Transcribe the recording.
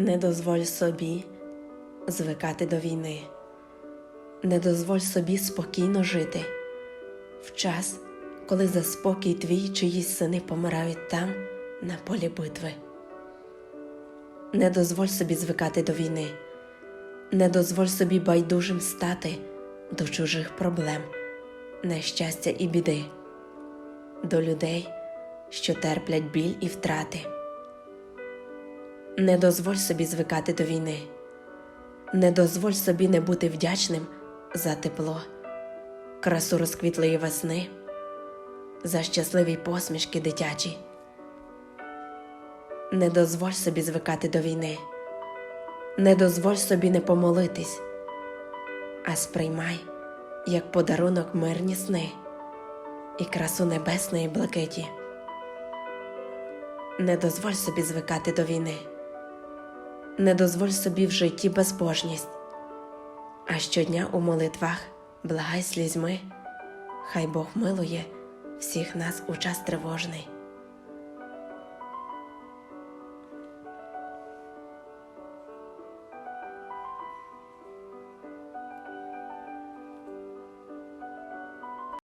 Не дозволь собі звикати до війни, не дозволь собі спокійно жити в час, коли за спокій твій чиїсь сини помирають там, на полі битви. Не дозволь собі звикати до війни, не дозволь собі байдужим стати до чужих проблем, нещастя і біди, до людей, що терплять біль і втрати. Не дозволь собі звикати до війни, не дозволь собі не бути вдячним за тепло, красу розквітлої весни, за щасливі посмішки дитячі. Не дозволь собі звикати до війни, не дозволь собі не помолитись, а сприймай як подарунок мирні сни і красу небесної блакиті. Не дозволь собі звикати до війни, не дозволь собі в житті безбожність, а щодня у молитвах благай слізьми, хай Бог милує всіх нас у час тривожний.